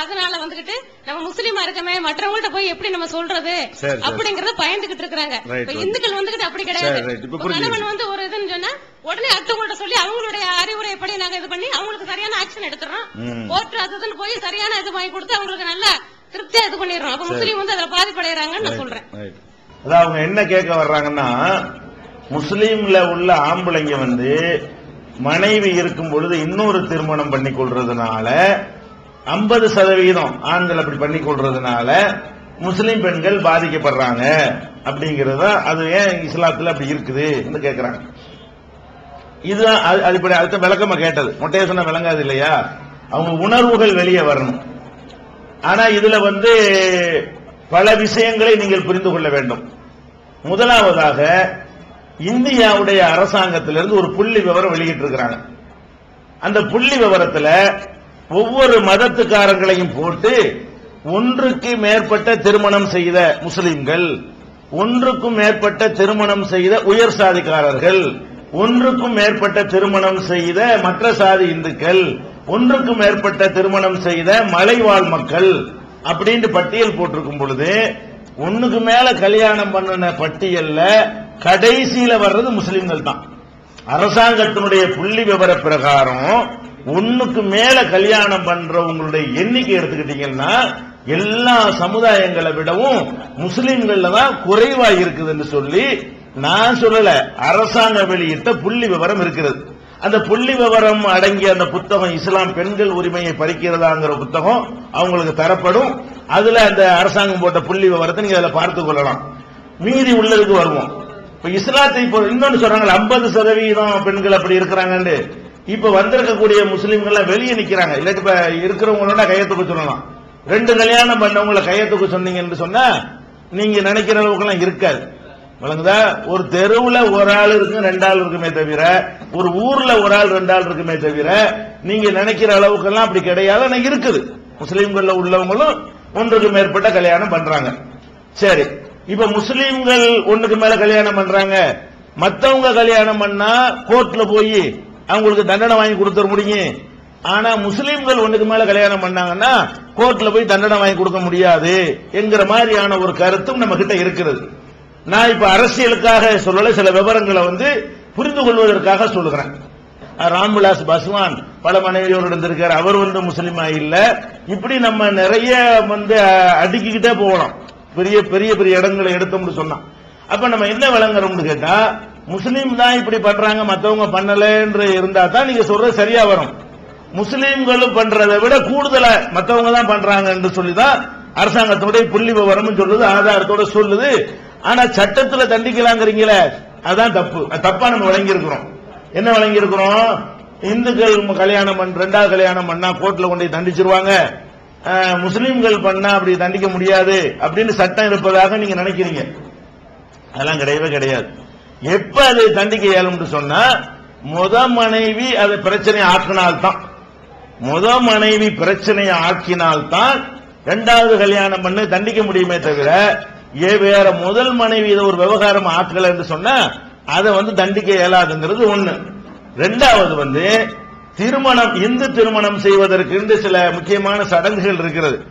அதனால வந்துகிட்டு நம்ம முஸ்லீமா இருக்கமே மற்றவங்கள்ட்ட போய் எப்படி நம்ம சொல்றது. அப்படிங்கறத பயந்துகிட்டு இருக்காங்க. இந்துக்கள் வந்துகிட்டு அப்படி கிடையாது. கணவன் வந்து ஒரு இதுன்னு சொன்னா உடனே அடுத்தவங்கள்ட்ட சொல்லி அவங்களுடைய அறிவுரைப்படி நாங்க இது பண்ணி அவங்களுக்கு சரியான ஆக்ஷன் எடுத்துறோம். கோர்ட் அது இதுன்னு போய் சரியான இது வாங்கி கொடுத்து அவங்களுக்கு நல்லா திருப்தியா இது பண்ணிடுறோம் அப்ப முஸ்லீம் வந்து அதுல பாதிப்படைறாங்கன்னு நான் சொல்றேன். அதான் அவங்க என்ன கேட்க வர்றாங்கன்னா முஸ்லீம்ல உள்ள ஆம்பளைங்க வந்து மனைவி இருக்கும் பொழுது இன்னொரு திருமணம் பண்ணி கொள்றதுனால ஐம்பது சதவீதம் ஆண்கள் அப்படி பண்ணி கொள்றதுனால முஸ்லீம் பெண்கள் பாதிக்கப்படுறாங்க. அப்படிங்கறத அது ஏன் இஸ்லாத்துல அப்படி இருக்குது கேக்குறாங்க. இதுதான் அது- அடிப்படை அடுத்த விளக்கமா கேட்டது. மொட்டைய சொன்னா விளங்காது இல்லையா? அவங்க உணர்வுகள் வெளியே வரணும். ஆனா இதுல வந்து பல விஷயங்களை நீங்கள் புரிந்து கொள்ள வேண்டும். முதலாவதாக இந்தியாவுடைய அரசாங்கத்திலிருந்து ஒரு புள்ளி விவரம் வெளியிட்டிருக்கிறாங்க. அந்த புள்ளி விவரத்துல ஒவ்வொரு மதத்துக்காரங்களையும் போட்டு ஒன்றுக்கு மேற்பட்ட திருமணம் செய்த முஸ்லிம்கள் ஒன்றுக்கும் மேற்பட்ட திருமணம் செய்த உயர் சாதிக்காரர்கள் ஒன்றுக்கும் மேற்பட்ட திருமணம் செய்த மற்ற சாதி இந்துக்கள் ஒன்றுக்கும் மேற்பட்ட திருமணம் செய்த மலைவாழ் மக்கள் அப்படின்னு பட்டியல் போட்டிருக்கும் பொழுது ஒன்னுக்கு மேல கல்யாணம் பண்ணின பட்டியல்ல கடைசியில வர்றது முஸ்லிம்கள் தான். அரசாங்கத்தினுடைய புள்ளி விவர பிரகாரம் ஒண்ணுக்கு மேல கல்யாணம் பண்றவங்களுடைய எண்ணிக்கை எடுத்துக்கிட்டீங்கன்னா எல்லா சமுதாயங்களை விடவும் முஸ்லிம்கள்ல தான் குறைவா இருக்குதுன்னு சொல்லி நான் சொல்லல அரசாங்கம் வெளியிட்ட புள்ளி விவரம் இருக்கிறது. அந்த புள்ளி விவரம் அடங்கிய அந்த புத்தகம் இஸ்லாம் பெண்கள் உரிமையை பறிக்கிறதாங்கிற புத்தகம் அவங்களுக்கு தரப்படும். அதுல அந்த அரசாங்கம் போட்ட புள்ளி விவரத்தை நீங்க அதில் பார்த்து கொள்ளலாம். மீதி உள்ளதுக்கு வருவோம். இப்ப இஸ்லாத்தை இப்போ இன்னொன்னு சொல்றாங்க ஐம்பது சதவீதம் பெண்கள் அப்படி இருக்கிறாங்கன்னு. இப்ப வந்திருக்கக்கூடிய முஸ்லிம்கள் வெளியே நிக்கிறாங்க. இல்லாட்டி இப்ப இருக்கிறவங்களோட கையத்துக்கு சொல்லலாம். ரெண்டு கல்யாணம் பண்ணவங்கள கையத்துக்கு சொன்னீங்கன்னு சொன்னா நீங்க நினைக்கிற அளவுக்கு எல்லாம் இருக்காது. வழங்குதா ஒரு தெருவுல ஒரு ஆள் இருக்கும் ரெண்டு ஆள் இருக்குமே தவிர ஒரு ஊர்ல ஒரு ஆள் ரெண்டு ஆள் இருக்குமே தவிர நீங்க நினைக்கிற அளவுக்கு எல்லாம் அப்படி கிடையாது ஆனா இருக்குது. முஸ்லிம்கள்ல உள்ளவங்களும் ஒன்றுக்கு மேற்பட்ட கல்யாணம் பண்றாங்க. சரி இப்ப முஸ்லீம்கள் ஒண்ணுக்கு மேல கல்யாணம் பண்றாங்க. மத்தவங்க கல்யாணம் பண்ணா கோர்ட்ல போய் அவங்களுக்கு தண்டனை வாங்கி கொடுத்துட முடியும். ஆனா முஸ்லீம்கள் ஒண்ணுக்கு மேல கல்யாணம் பண்ணாங்கன்னா கோர்ட்ல போய் தண்டனை வாங்கி கொடுக்க முடியாது என்கிற மாதிரியான ஒரு கருத்தும் நம்ம கிட்ட இருக்கிறது. நான் இப்ப அரசியலுக்காக சொல்லல சில விவரங்களை வந்து புரிந்து கொள்வதற்காக சொல்லுகிறேன். ராம்விலாஸ் பாஸ்வான் பல மனைவியோடு இருந்திருக்காரு. அவர் வந்து முஸ்லீமா இல்ல இப்படி நம்ம நிறைய வந்து அடுக்கிக்கிட்டே போகலாம். பெரிய பெரிய பெரிய இடங்களை எடுத்தோம்னு சொன்னா. அப்ப நம்ம என்ன விளங்குறோம்னு கேட்டா முஸ்லீம் தான் இப்படி பண்றாங்க மற்றவங்க பண்ணலன்னு இருந்தா தான் நீங்க சொல்றது சரியா வரும். முஸ்லீம்களும் பண்றதை விட கூடுதல மற்றவங்க தான் பண்றாங்கன்னு சொல்லி தான் அரசாங்கத்துடைய புள்ளி விவரம் சொல்லுது ஆதாரத்தோட சொல்லுது. ஆனா சட்டத்துல தண்டிக்கலாங்கிறீங்களே அதுதான் தப்பு. தப்பா நம்ம வழங்கியிருக்கிறோம் என்ன வழங்கியிருக்கிறோம் இந்துக்கள் கல்யாணம் பண்ண ரெண்டாவது கல்யாணம் பண்ணா கோர்ட்ல கொண்டு தண்டிச்சிருவாங்க. முஸ்லீம்கள் பண்ணா அப்படி தண்டிக்க முடியாது அப்படின்னு சட்டம் இருப்பதாக நீங்க நினைக்கிறீங்க. அதெல்லாம் கிடையவே கிடையாது. எப்ப அது தண்டிக்க இயலும்னு சொன்னா முத மனைவி அதை பிரச்சனை ஆக்கினால்தான். முத மனைவி பிரச்சனையை ஆக்கினால்தான் இரண்டாவது கல்யாணம் பண்ணு தண்டிக்க முடியுமே தவிர ஏ வேற முதல் மனைவி இதை ஒரு விவகாரம் ஆக்கல என்று சொன்னா அதை வந்து தண்டிக்க இயலாதுங்கிறது ஒண்ணு. ரெண்டாவது வந்து திருமணம் இந்து திருமணம் செய்வதற்கு சில முக்கியமான சடங்குகள் இருக்கிறது.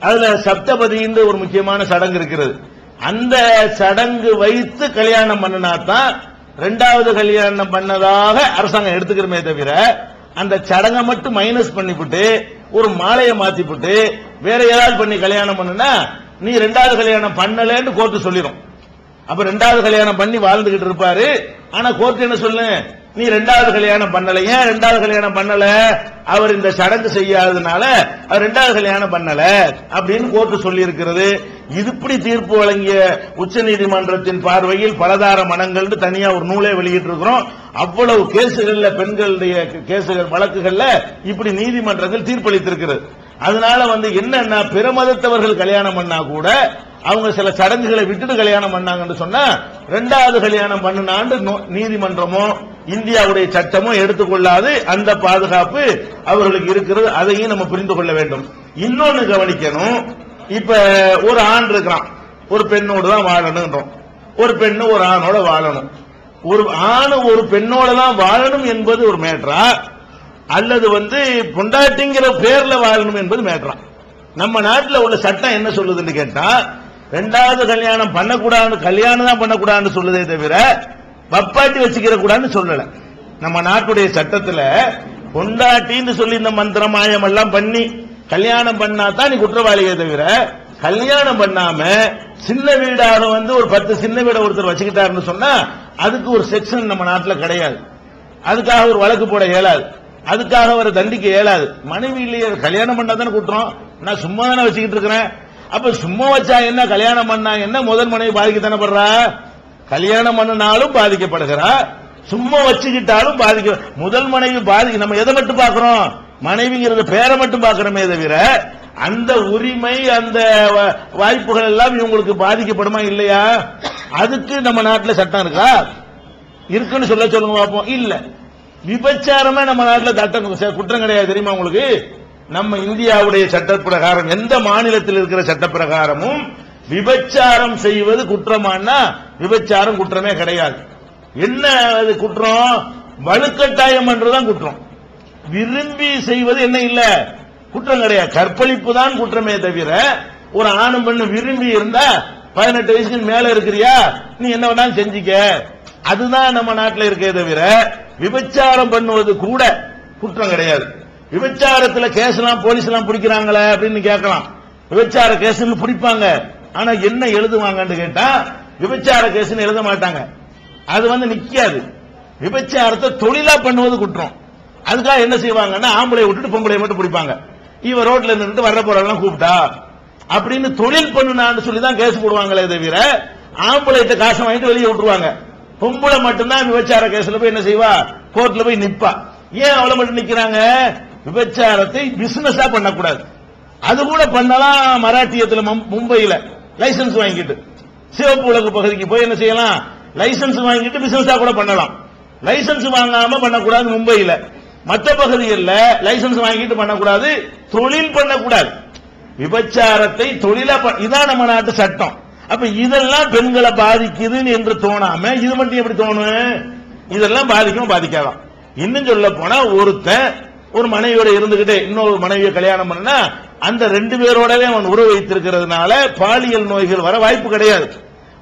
அதுல சப்தபதி ஒரு முக்கியமான சடங்கு இருக்கிறது. அந்த சடங்கு வைத்து கல்யாணம் பண்ணினா தான் ரெண்டாவது கல்யாணம் பண்ணதாக அரசாங்கம் எடுத்துக்கிறமே தவிர அந்த சடங்கை மட்டும் மைனஸ் பண்ணிவிட்டு ஒரு மாலையை மாத்திவிட்டு வேற ஏதாவது பண்ணி கல்யாணம் பண்ணுனா நீ ரெண்டாவது கல்யாணம் பண்ணலன்னு கோர்ட்டு சொல்லிடும் அப்ப ரெண்டாவது கல்யாணம் பண்ணி வாழ்ந்துகிட்டு இருப்பாரு. ஆனா கோர்ட் என்ன சொல்லு நீ ரெண்டாவது கல்யாணம் பண்ணல. ஏன் ரெண்டாவது கல்யாணம் பண்ணல? அவர் இந்த சடங்கு செய்யாததுனால அவர் ரெண்டாவது கல்யாணம் பண்ணல அப்படின்னு கோர்ட்டு சொல்லி இருக்கிறது இப்படி தீர்ப்பு வழங்கிய உச்ச நீதிமன்றத்தின் பார்வையில் பலதார மனங்கள் தனியா ஒரு நூலே வெளியிட்டு இருக்கிறோம் அவ்வளவு கேசுகள்ல பெண்களுடைய கேசுகள் வழக்குகள்ல இப்படி நீதிமன்றங்கள் தீர்ப்பளித்திருக்கிறது. அதனால வந்து என்னன்னா பிற மதத்தவர்கள் கல்யாணம் பண்ணா கூட அவங்க சில சடங்குகளை விட்டுட்டு கல்யாணம் பண்ணாங்கன்னு சொன்னா ரெண்டாவது கல்யாணம் பண்ணினாண்டு நோ- நீதிமன்றமோ இந்தியாவுடைய சட்டமும் எடுத்துக்கொள்ளாது அந்த பாதுகாப்பு அவர்களுக்கு இருக்கிறது அதையும் நம்ம புரிந்து கொள்ள வேண்டும். இன்னொன்னு கவனிக்கணும் இப்ப ஒரு ஆண் இருக்கிறான் ஒரு பெண்ணோடு தான் வாழணும்ன்றோம் ஒரு பெண்ணு ஒரு ஆணோட வாழணும். ஒரு ஆணு ஒரு பெண்ணோட தான் வாழணும் என்பது ஒரு மேட்ரா? அல்லது வந்து பொண்டாட்டிங்கிற பேர்ல வாழணும் என்பது மேட்ரா? நம்ம நாட்டில் உள்ள சட்டம் என்ன சொல்லுதுன்னு கேட்டா ரெண்டாவது கல்யாணம் பண்ணக்கூடாது கல்யாணம் தான் பண்ணக்கூடாதுன்னு சொல்லுதே தவிர பப்பாட்டி வச்சுக்கிற கூடாதுன்னு சொல்லல. நம்ம நாட்டுடைய சட்டத்துல பொண்டாட்டின்னு சொல்லி இந்த மந்திரமாயம் எல்லாம் பண்ணி கல்யாணம் பண்ணாதான் நீ குற்றவாளியை தவிர கல்யாணம் பண்ணாம சின்ன வீடாக வந்து ஒரு பத்து சின்ன வீடை ஒருத்தர் வச்சுக்கிட்டாருன்னு சொன்னா அதுக்கு ஒரு செக்ஷன் நம்ம நாட்டுல கிடையாது. அதுக்காக ஒரு வழக்கு போட இயலாது. அதுக்காக அவரை தண்டிக்க இயலாது. மனைவி இல்லையே கல்யாணம் பண்ணா தானே குற்றம்? நான் சும்மா தானே வச்சுக்கிட்டு இருக்கிறேன். அப்ப சும்மா வச்சா என்ன கல்யாணம் பண்ணா என்ன முதல் மனைவி பாதிக்கத்தானே படுறா? கல்யாணம் பண்ணினாலும் பாதிக்கப்படுகிறா. சும்மா வச்சுக்கிட்டாலும் பாதிக்க முதல் மனைவி பாதிக்க நம்ம எதை மட்டும் பார்க்கிறோம்? மனைவிங்கிறது பேரை மட்டும் பார்க்கிறோமே தவிர அந்த உரிமை அந்த வ- வாய்ப்புகள் எல்லாம் இவங்களுக்கு பாதிக்கப்படுமா இல்லையா? அதுக்கு நம்ம நாட்டில் சட்டம் இருக்கா? இருக்குன்னு சொல்ல சொல்லுங்க பார்ப்போம். இல்ல. விபச்சாரமே நம்ம நாட்டில் சட்டம் குற்றம் கிடையாது. தெரியுமா உங்களுக்கு? நம்ம இந்தியாவுடைய சட்ட பிரகாரம் எந்த மாநிலத்தில் இருக்கிற சட்ட பிரகாரமும் விபச்சாரம் செய்வது குற்றமானா விபச்சாரம் குற்றமே கிடையாது. என்ன அது குற்றம்? வலுக்கட்டாயம் தான் குற்றம். விரும்பி செய்வது என்ன இல்ல? குற்றம் கிடையாது. கற்பழிப்பு தான் குற்றமே தவிர ஒரு ஆணும் பெண்ணு விரும்பி இருந்தா பதினெட்டு வயசுக்கு மேல இருக்கிறியா? நீ என்ன வேணாலும் செஞ்சுக்க. அதுதான் நம்ம நாட்டில் இருக்கே தவிர விபச்சாரம் பண்ணுவது கூட குற்றம் கிடையாது. விபச்சாரத்துல கேஸ் எல்லாம் போலீஸ் எல்லாம் பிடிக்கிறாங்களே அப்படின்னு கேட்கலாம். விபச்சார கேஸ்னு பிடிப்பாங்க. ஆனா என்ன எழுதுவாங்கன்னு கேட்டா விபச்சார கேஸ்னு எழுத மாட்டாங்க. அது வந்து நிக்காது. விபச்சாரத்தை தொழிலா பண்ணுவது குற்றம். அதுக்காக என்ன செய்வாங்கன்னா ஆம்பளை விட்டுட்டு பொம்பளை மட்டும் பிடிப்பாங்க. இவ ரோட்ல இருந்துட்டு வர்ற போறவங்க கூப்பிட்டா அப்படின்னு தொழில் பண்ணுனான்னு சொல்லி தான் கேஸ் போடுவாங்களே தவிர ஆம்பளைட்ட காசை வாங்கிட்டு வெளியே விட்டுருவாங்க. பொம்பளை மட்டும்தான் விபச்சார கேஸ்ல போய் என்ன செய்வா? கோர்ட்ல போய் நிப்பா. ஏன் அவளை மட்டும் நிக்கிறாங்க? விபச்சாரத்தை பிசினஸா பண்ணக்கூடாது. அது கூட பண்ணலாம் மராட்டியத்துல மும்- மும்பையில. லைசன்ஸ் வாங்கிட்டு சிவப்பு உலக பகுதிக்கு போய் என்ன செய்யலாம்? லைசன்ஸ் வாங்கிட்டு பிசினஸா கூட பண்ணலாம். லைசன்ஸ் வாங்காம பண்ணக்கூடாது மும்பையில. மற்ற பகுதிகளில் லைசன்ஸ் வாங்கிட்டு பண்ணக்கூடாது தொழில் பண்ணக்கூடாது. விபச்சாரத்தை தொழிலா இதான் நம்ம நாட்டு சட்டம். அப்ப இதெல்லாம் பெண்களை பாதிக்குதுன்னு என்று தோணாம இது மட்டும் எப்படி தோணும்? இதெல்லாம் பாதிக்கும் பாதிக்காதான் இன்னும் சொல்ல போனா ஒருத்தன் ஒரு மனைவியோட இருந்துகிட்டே இன்னொரு மனைவியை கல்யாணம் பண்ணா அந்த ரெண்டு பேரோடவே அவன் உறவு வைத்திருக்கிறதுனால பாலியல் நோய்கள் வர வாய்ப்பு கிடையாது.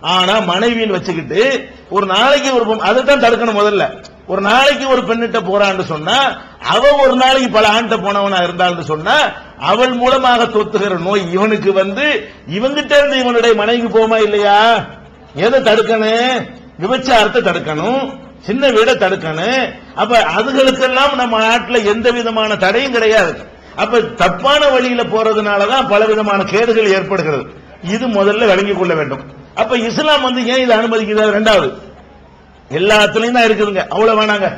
ஆனா மனைவின்னு வச்சுக்கிட்டு ஒரு நாளைக்கு ஒரு பொம்- அதைத்தான் தடுக்கணும் முதல்ல. ஒரு நாளைக்கு ஒரு பெண்ணிட்ட போறான்னு சொன்னா அவ ஒரு நாளைக்கு பல ஆண்ட போனவனா இருந்தாள்னு சொன்னா அவள் மூலமாக தொத்துகிற நோய் இவனுக்கு வந்து இவங்கிட்ட இருந்து இவனுடைய மனைவி போமா இல்லையா? எதை தடுக்கணும்? விபச்சாரத்தை தடுக்கணும். சின்ன வீடை தடுக்கணும். அப்ப அதுகளுக்கெல்லாம் நம்ம நாட்டுல எந்த விதமான தடையும் கிடையாது. அப்ப தப்பான வழியில போறதுனாலதான் பல விதமான கேடுகள் ஏற்படுகிறது. இது முதல்ல விளங்கிக் கொள்ள வேண்டும். அப்ப இஸ்லாம் வந்து ஏன் இதை அனுமதிக்கிறது ரெண்டாவது. எல்லாத்துலயும் தான் இருக்குதுங்க. அவ்வளவு வேணாங்க.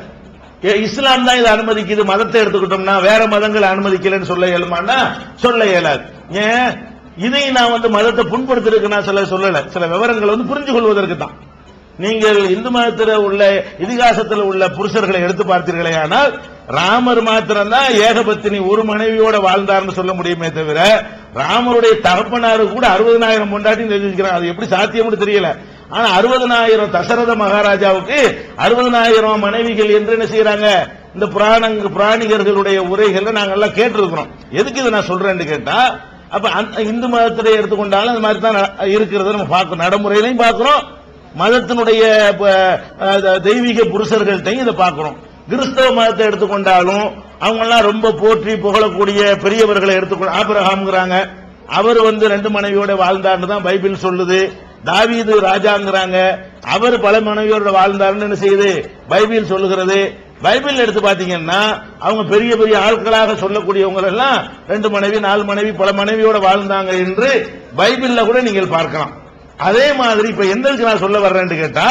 ஏ, இஸ்லாம் தான் இதை அனுமதிக்குது. மதத்தை எடுத்துக்கிட்டோம்னா வேற மதங்களை அனுமதிக்கலன்னு சொல்ல இயலுமானா சொல்ல இயலாது. ஏன்? இதை நான் வந்து மதத்தை புண்படுத்திருக்கு நான் சில சொல்லல. சில விவரங்களை வந்து புரிஞ்சு கொள்வதற்கு தான் நீங்கள் இந்து மதத்தில் உள்ள இதிகாசத்தில் உள்ள புருஷர்களை எடுத்து பார்த்தீர்களே ஆனால் ராமர் மாத்திரம்தான் ஏகபத்தினி ஒரு மனைவியோட வாழ்ந்தார்னு சொல்ல முடியுமே தவிர ராமருடைய தகப்பனாரு கூட அறுபதனாயிரம் பொண்டாட்டி தெரிஞ்சுக்கிறான் அது எப்படி சாத்தியம்னு தெரியல. ஆனா அறுபதனாயிரம் தசரத மகாராஜாவுக்கு அறுபதனாயிரம் மனைவிகள் என்று என்ன செய்யறாங்க? இந்த புராணங்க பிராணிகர்களுடைய உரைகள்ல நாங்கெல்லாம் கேட்டிருக்கிறோம். எதுக்கு இதை நான் சொல்றேன்னு கேட்டா அப்ப அந்த இந்து மதத்திலே எடுத்துக்கொண்டாலும் அந்த மாதிரி தான் இருக்கிறத நம்ம பார்க்கிறோம். நடைமுறையிலையும் பார்க்கிறோம். மதத்தினுடைய தெய்வீக புருஷர்கள்ட்டையும் இதை பார்க்கிறோம் கிறிஸ்தவ மதத்தை எடுத்துக்கொண்டாலும் அவங்க எல்லாம் ரொம்ப போற்றி புகழக்கூடிய பெரியவர்களை எடுத்துக்கொண்டு ஆபிரகாம்ங்கிறாங்க. அவர் வந்து ரெண்டு மனைவியோட வாழ்ந்தார்னு தான் பைபிள் சொல்லுது. தாவீது ராஜாங்கிறாங்க. அவர் பல மனைவியோட வாழ்ந்தார்னு என்ன செய்யுது? பைபிள் சொல்லுகிறது. பைபிள் எடுத்து பாத்தீங்கன்னா அவங்க பெரிய பெரிய ஆட்களாக சொல்லக்கூடியவங்க எல்லாம் ரெண்டு மனைவி நாலு மனைவி பல மனைவியோட வாழ்ந்தாங்க என்று பைபிள்ல கூட நீங்கள் பார்க்கலாம். அதே மாதிரி இப்ப என்னதுக்கு நான் சொல்ல வர்றேன்னு கேட்டா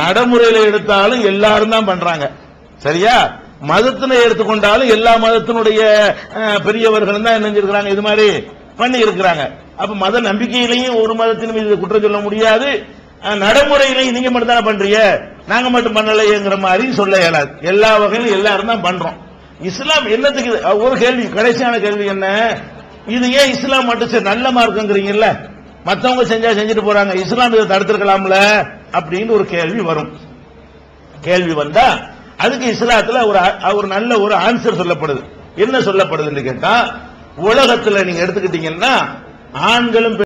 நடைமுறையில எடுத்தாலும் எல்லாரும் தான் பண்றாங்க. சரியா? மதத்தினை எடுத்துக்கொண்டாலும் எல்லா மதத்தினுடைய பெரியவர்கள் பெரியவர்களும் தான் நினைஞ்சிருக்கிறாங்க இது மாதிரி பண்ணி இருக்கிறாங்க அப்ப மத நம்பிக்கையிலையும் ஒரு மதத்தின் மீது குற்றம் சொல்ல முடியாது. நடைமுறையிலையும் நீங்க மட்டும் தானே பண்றீங்க? நாங்க மட்டும் பண்ணலையேங்கிற மாதிரி சொல்ல இயலாது. எல்லா வகையிலும் எல்லாரும் தான் பண்றோம். இஸ்லாம் என்னத்துக்கு ஒரு கேள்வி கடைசியான கேள்வி என்ன? இது ஏன் இஸ்லாம் மட்டும் சரி நல்ல மார்க்கங்கிறீங்கல்ல? மத்தவங்க செஞ்சா செஞ்சுட்டு போறாங்க. இஸ்லாம் இதை தடுத்திருக்கலாம்ல? அப்படின்னு ஒரு கேள்வி வரும். கேள்வி வந்தா அதுக்கு இஸ்லாத்துல ஒரு ஒரு நல்ல ஒரு ஆன்சர் சொல்லப்படுது. என்ன சொல்லப்படுதுன்னு கேட்டா உலகத்துல நீங்க எடுத்துக்கிட்டீங்கன்னா ஆண்களும்